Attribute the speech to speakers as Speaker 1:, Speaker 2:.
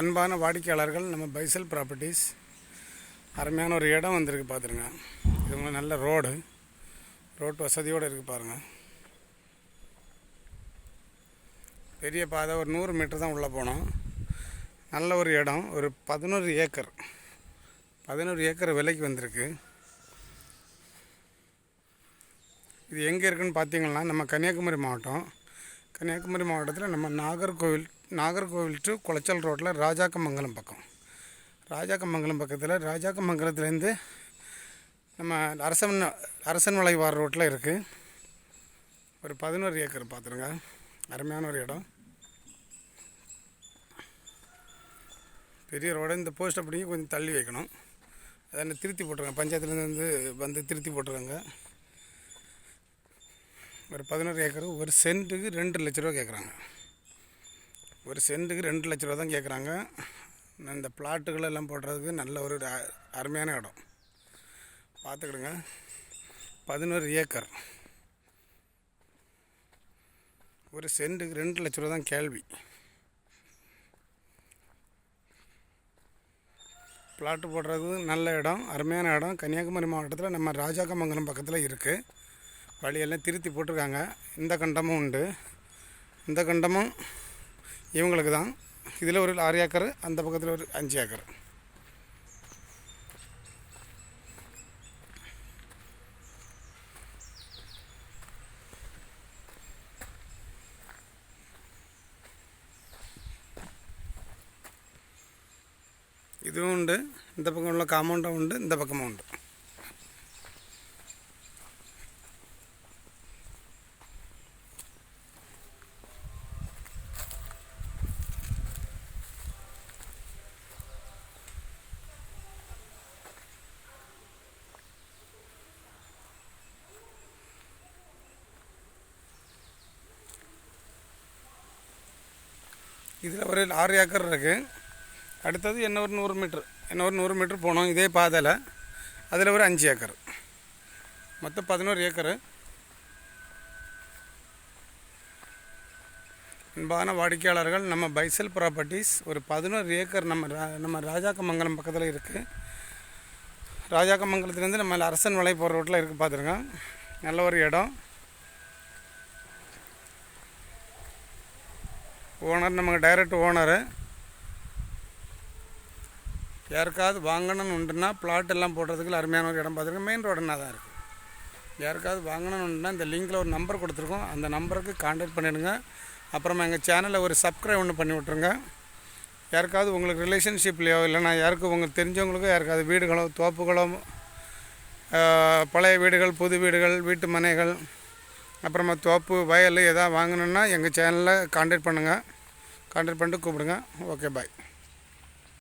Speaker 1: அன்பான வாடிக்கையாளர்கள் நம்ம பைசல் ப்ராப்பர்ட்டிஸ். அருமையான ஒரு இடம் வந்திருக்கு பார்த்துருங்க. இது நல்ல ரோடு. ரோட் வசதியோடு இருக்குது பாருங்கள் பெரிய பாதை ஒரு நூறு மீட்டர் தான் உள்ளே போனோம். நல்ல ஒரு இடம் ஒரு பதினோரு ஏக்கர். பதினோரு ஏக்கர் விலைக்கு வந்திருக்கு. இது எங்கே இருக்குன்னு பார்த்தீங்கன்னா நம்ம கன்னியாகுமரி மாவட்டம். கன்னியாகுமரி மாவட்டத்தில் நம்ம நாகர்கோவில் நாகர்கோவில் டு குளச்சல் ரோட்டில் ராஜாக்கமங்கலம் பக்கம். ராஜாக்கமங்கலம் பக்கத்தில் ராஜாக்கமங்கலத்துலேருந்து நம்ம அரசன் அரசன் மலைவார் ரோட்டில் இருக்குது ஒரு பதினோரு ஏக்கர் பார்த்துருங்க அருமையான ஒரு இடம். பெரிய ரோடு இந்த போஸ்ட் அப்படிங்க கொஞ்சம் தள்ளி வைக்கணும். அதை திருத்தி போட்டுருங்க. பஞ்சாயத்துலேருந்து வந்து வந்து திருத்தி போட்டுருங்க. ஒரு பதினோரு ஏக்கர் ஒரு சென்ட்டுக்கு ரெண்டு லட்ச ரூபா கேட்குறாங்க ஒரு சென்ட்டுக்கு ரெண்டு லட்ச ரூபா தான் கேட்குறாங்க இந்த பிளாட்டுகள் எல்லாம் போடுறதுக்கு நல்ல ஒரு அருமையான இடம். பார்த்துக்கிடுங்க பதினோரு ஏக்கர். ஒரு சென்ட்டுக்கு ரெண்டு லட்ச ரூபா தான் கேள்வி. பிளாட்டு போடுறது நல்ல இடம் அருமையான இடம். கன்னியாகுமரி மாவட்டத்தில் நம்ம ராஜாக்கமங்கலம் பக்கத்தில் இருக்குது வழியெல்லாம் திருத்தி போட்டிருக்காங்க. இந்த கண்டமும் உண்டு. இந்த கண்டமும் இவங்களுக்கு தான். இதில் ஒரு ஆறு ஏக்கர் அந்த பக்கத்தில் ஒரு அஞ்சு ஏக்கர். இதுவும் உண்டு. இந்த பக்கம் உள்ள காம்பவுண்டும் உண்டு இந்த பக்கமும் உண்டு. இதில் ஒரு ஆறு ஏக்கர் இருக்குது அடுத்தது என்ன ஒரு நூறு மீட்ரு என்ன ஒரு நூறு மீட்ரு போனோம் இதே பாதையில். அதில் ஒரு அஞ்சு ஏக்கர். மொத்தம் பதினோரு ஏக்கரு. அன்பான வாடிக்கையாளர்கள் நம்ம பைசல் ப்ராப்பர்ட்டிஸ் ஒரு பதினோரு ஏக்கர் நம்ம ரா நம்ம ராஜாக்கமங்கலம் பக்கத்தில் இருக்குது ராஜாக்கமங்கலத்துலேருந்து நம்ம அரசன் மலை போகிற ரோட்டில் இருக்குது பார்த்துருக்கோம் நல்ல ஒரு இடம். ஓனர் நமக்கு டைரக்ட் ஓனரு. யாருக்காவது வாங்கணும்னு உண்டுன்னா பிளாட் எல்லாம் போடுறதுக்கு அருமையான ஒரு இடம் பார்த்துருக்கோம். மெயின் ரோடுனா தான் இருக்குது யாருக்காவது வாங்கணும்னு உண்டுன்னா இந்த லிங்கில் ஒரு நம்பர் கொடுத்துருக்கோம். அந்த நம்பருக்கு காண்டாக்ட் பண்ணிடுங்க. அப்புறமா எங்கள் சேனலில் ஒரு சப்ஸ்கிரைப் ஒன்று பண்ணி விட்ருங்க யாருக்காவது உங்களுக்கு ரிலேஷன்ஷிப்லையோ இல்லைன்னா யாருக்கும் உங்களுக்கு தெரிஞ்சவங்களுக்கோ யாருக்காவது வீடுகளோ தோப்புகளோ பழைய வீடுகள் புது வீடுகள் வீட்டு மனைகள் அப்புறமா தோப்பு வயல் எதாவது வாங்கணுன்னா எங்கள் சேனலில் காண்டாக்ட் பண்ணுங்கள் கான்டாக்ட் பண்ணிட்டு கூப்பிடுங்க. Okay bye.